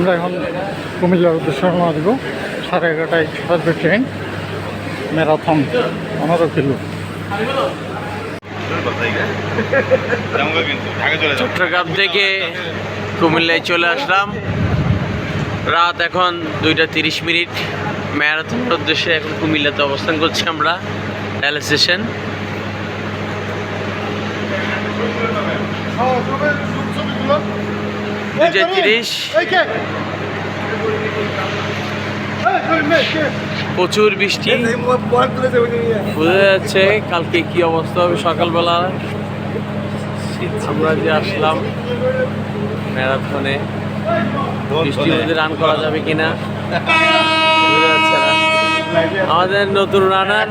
আমরা এখন কুমিল্লার উদ্দেশ্যে রওনা দেবো। সাড়ে এগারোটায় আসবে ট্রেন। ম্যারাথন পনেরো কিলো। চট্টগ্রাম থেকে কুমিল্লায় চলে আসলাম। রাত এখন দুইটা তিরিশ মিনিট। ম্যারাথনের উদ্দেশ্যে এখন কুমিল্লাতে অবস্থান করছি আমরা রেল স্টেশন। দুইটা তিরিশ। প্রচুর বৃষ্টি। বোঝা যাচ্ছে কালকে কি অবস্থা হবে সকালবেলা। আমরা যে আসলাম ম্যারাথনে বৃষ্টির মধ্যে রান করা যাবে কিনা। আমাদের নতুন রানার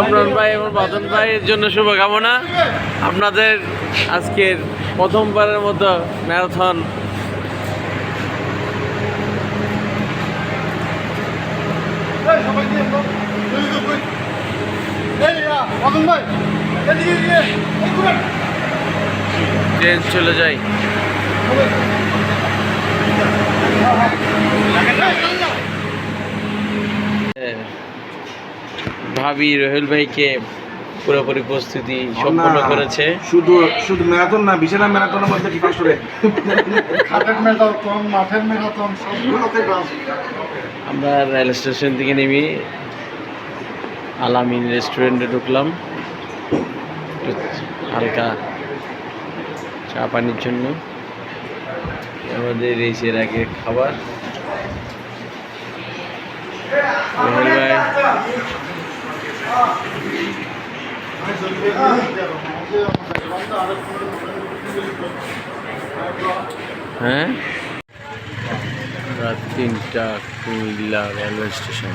আমরান ভাই এবং বাদন ভাইয়ের জন্য শুভকামনা আপনাদের আজকের প্রথমবারের মতো ম্যারাথন ট্রেন চলে যায় ভাবি রহেল ভাইকে পুরোপুরি প্রস্তুতি সম্পন্ন করেছে। শুধু শুধু ম্যারাথন না বিছানা ম্যারাথনের মধ্যে কি করে। খাটের ম্যারাথন মাঠের ম্যারাথন সবগুলোতে আমরা রেল স্টেশন থেকে নেমে আলামিন রেস্টুরেন্টে ঢুকলাম। হালকা চা পানির জন্য। আমাদের রেসের আগে খাবার। রহেল ভাই হ্যাঁ? রাত তিনটা কুমিল্লা রেলওয়ে স্টেশন।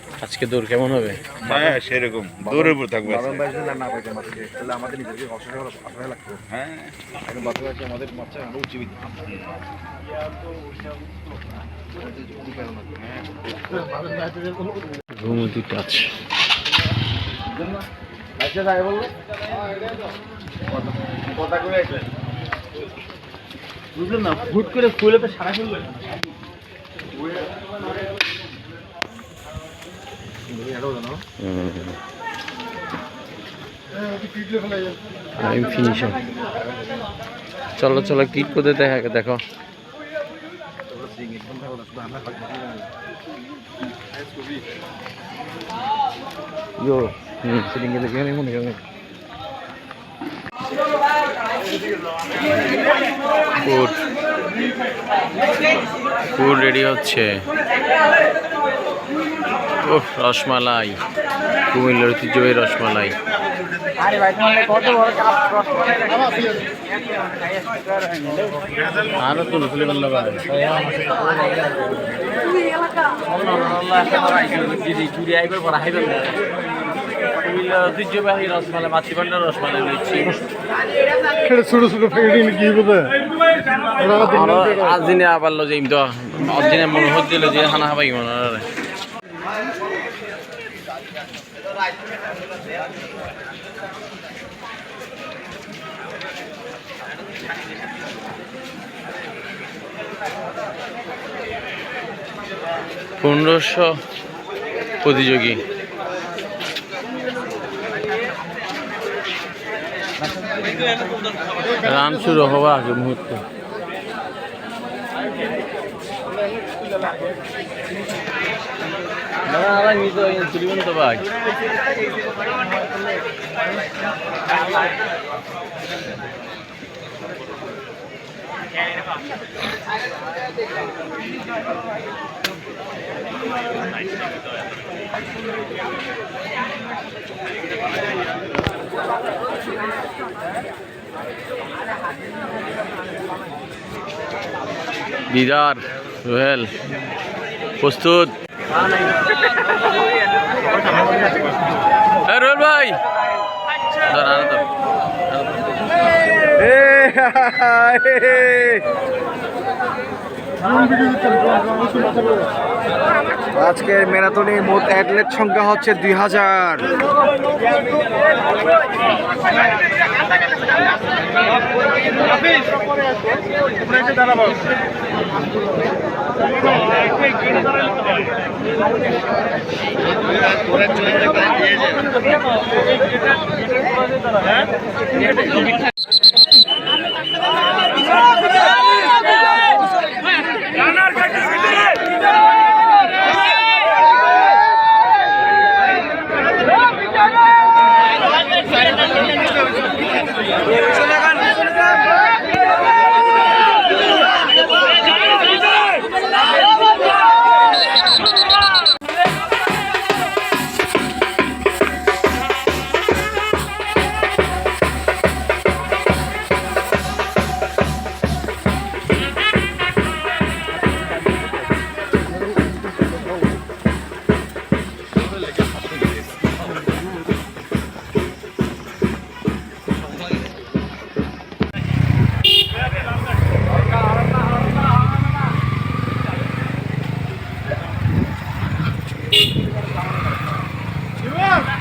আজকে দৌড় কেমন হবে? হ্যাঁ সেরকম। দৌড়ের উপর থাকবে আমাদের নিজেকে অসহায় লাগতো হ্যাঁ। এখন বাচ্চা বাচ্চা আমাদের বাচ্চা আমরা উচ্চবিদ গৌমতি টাচ আচ্ছা তাই বলল? কথা করে বুঝলেন না ফুট করে ফুলে তো সারা ফেলবে। আমি ফিনিশ চলো চলো ক্লিক করতে দেখা, দেখো। ইয়ো হুম। সিলিং এ দেখে ফুড ফুড রেডি হচ্ছে। ও রসমালাই। কুমিল্লার ঐতিহ্যবাহী রসমালাই। আরও তো ঐতিহ্যবাহী রসমালাই রসমালাই রয়েছে। ছোট ছোট প্যাকেটিং কি বোধ আজ দিনে আবার লো যাইম তো আজ দিনে মনে হচ্ছিল যে হানা হাবাই মনে হয়। পনেরোশো প্রতিযোগী। রান শুরু হওয়ার আগে মুহূর্তে। তো ভাই দিদার সোহেল প্রস্তুত। এ, রোহেল ভাই। আজকের ম্যারাথনে মোট অ্যাথলেট সংখ্যা হচ্ছে দুই হাজার ওরা চলে যাবে দিয়ে যাবে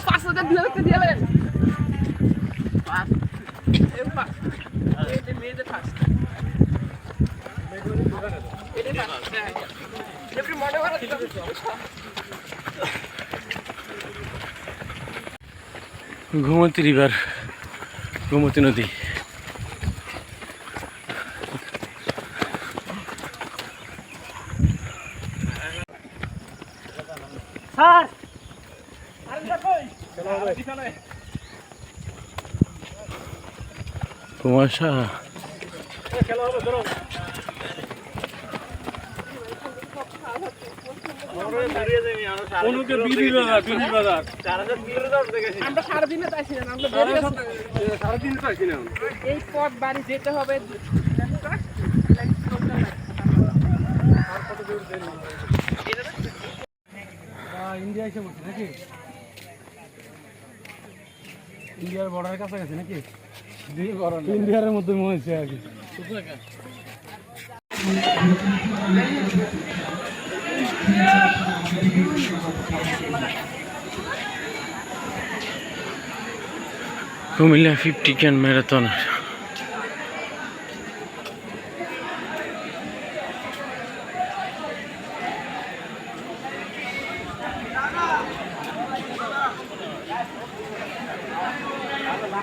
Fast, udah dia ke dia lain. Gumti river Gumti নদী কুয়াশা আমরা সারাদিনে চাইছিলাম আমরা এই পথ বাড়ি যেতে হবে। ইন্ডিয়া এসে বলছে নাকি? ইন্ডিয়ার বর্ডারের কাছাকাছি নাকি? ইন্ডিয়ার মধ্যে মনে হচ্ছে আর কি। Cumilla fifty K marathon.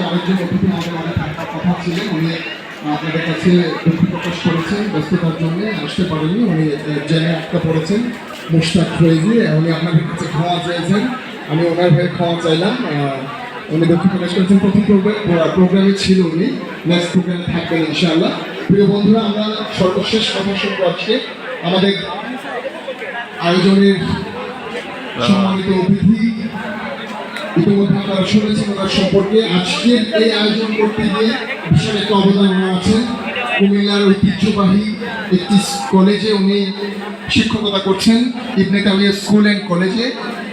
আরেকজন অতিথি আমাদের কথা ছিলেন উনি আপনাদের কাছে দুঃখ প্রকাশ করেছেন ব্যস্ততার জন্য আসতে পারেননি উনি জেনে আটকা পড়েছেন মুশতাক ফয়েজি উনি আপনাদের কাছে খাওয়া চেয়েছেন আমি ওনার হয়ে খাওয়া চাইলাম উনি দুঃখ প্রকাশ করেছেন প্রথম প্রোগ্রামে ছিল উনি নেক্সট প্রোগ্রামে থাকবেন ইনশাআল্লাহ প্রিয় বন্ধুরা আমরা সর্বশেষ কথা আজকে আমাদের আয়োজনের সম্মানিত অতিথি ইতিমধ্যে আপনারা শুনেছেন ওনার সম্পর্কে আজকের এই আয়োজন করতে গিয়ে বিশাল একটা অবদান আছেন কুমিল্লার ঐতিহ্যবাহী একটি কলেজে উনি শিক্ষকতা করছেন ইবনে তামিয়া স্কুল অ্যান্ড কলেজে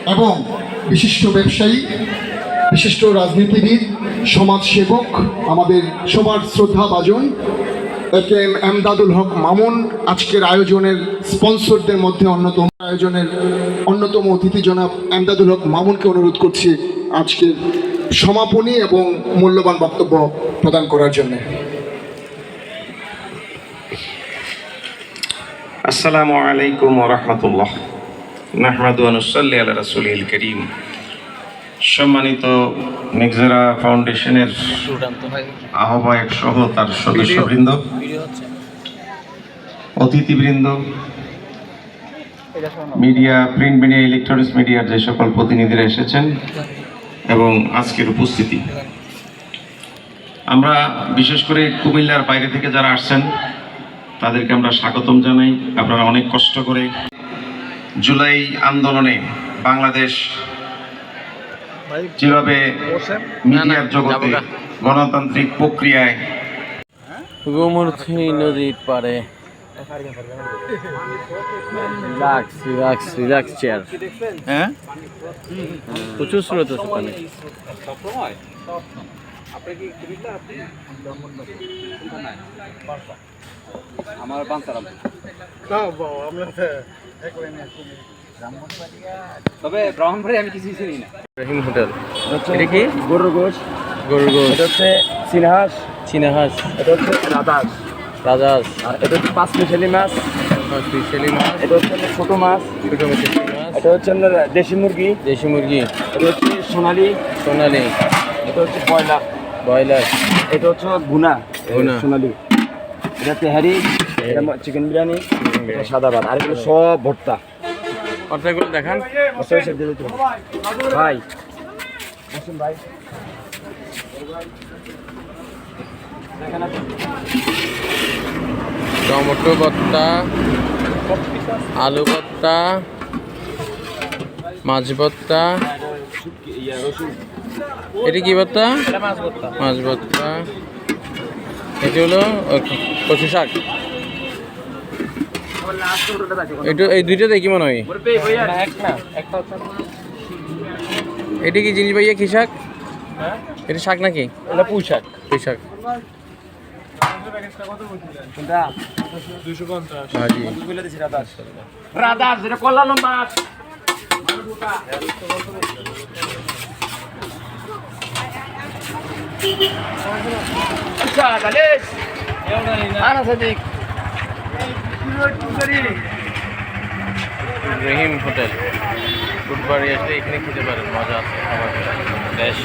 এবং বিশিষ্ট ব্যবসায়ী, বিশিষ্ট রাজনীতিবিদ, সমাজসেবক, আমাদের সবার শ্রদ্ধা বাজন একে এম এমদাদুল হক মামুন, আজকের আয়োজনের স্পন্সরদের মধ্যে অন্যতম আয়োজনের অন্যতম অতিথি জনাব এমদাদুল হক মামুনকে অনুরোধ করছি আজকের সমাপনী এবং মূল্যবান বক্তব্য প্রদান করার জন্য। আসসালামু আলাইকুম রহমতুল্লাহ। নাহমাদু আনুসাল্লি রাসুলিল করিম। সম্মানিত মেঘজারা ফাউন্ডেশনের আহ্বায়ক সহ তার সদস্যবৃন্দ অতিথিবৃন্দ মিডিয়া প্রিন্ট মিডিয়া ইলেকট্রনিক্স মিডিয়ার যে সকল প্রতিনিধিরা এসেছেন এবং আজকের উপস্থিতি। আমরা বিশেষ করে কুমিল্লার বাইরে থেকে যারা আসছেন তাদেরকে আমরা স্বাগতম জানাই। আপনারা অনেক কষ্ট করে জুলাই আন্দোলনে বাংলাদেশ যেভাবে মিডিয়ার জগতে গণতান্ত্রিক প্রক্রিয়ায় গোমূর্তি নদীর পারে হ্যাঁ? প্রচুর স্রোত আছে পানি তবে ব্রাহ্মণবাড়ি আমি কিছু চিনি না। রহিম হোটেল। এটা কি? গরুর গোশ। গরুর গোশ। এটা হচ্ছে সিনহাস। চিনাহাস এটা হচ্ছে রাদাস রাজাস। আর এটা হচ্ছে পাঁচ মিশালি মাছ। স্পেশালি মাছ। এটা হচ্ছে ছোট মাছ। ছোটো মিশালি মাছ। এটা হচ্ছে দেশি মুরগি। দেশি মুরগি। এটা হচ্ছে সোনালি। সোনালি। এটা হচ্ছে কয়লা ব্রয়লার। এটা হচ্ছে গুনা। সোনালি। এটা তেহারি। এটা চিকেন বিরিয়ানি। সাদা ভাত। আর এগুলো সব ভর্তা। কথাগুলো দেখান। ভাই। ভাই টমেটো ভর্তা আলু ভর্তা মাছ ভর্তা। এটি কি ভর্তা? মাছ ভর্তা। এটি হলো কচু শাক। এটা এই দুইটাতে কি মনে হয়। এটি কি জিনিস ভাইয়া কি শাক? এটা শাক নাকি? এটা পুঁই শাক। পুঁই শাক। আচ্ছা গালেশ রহিম হোটেল। বুধবারই আসলে এখানে খেতে পারেন মজা আছে খাবার। বেশ।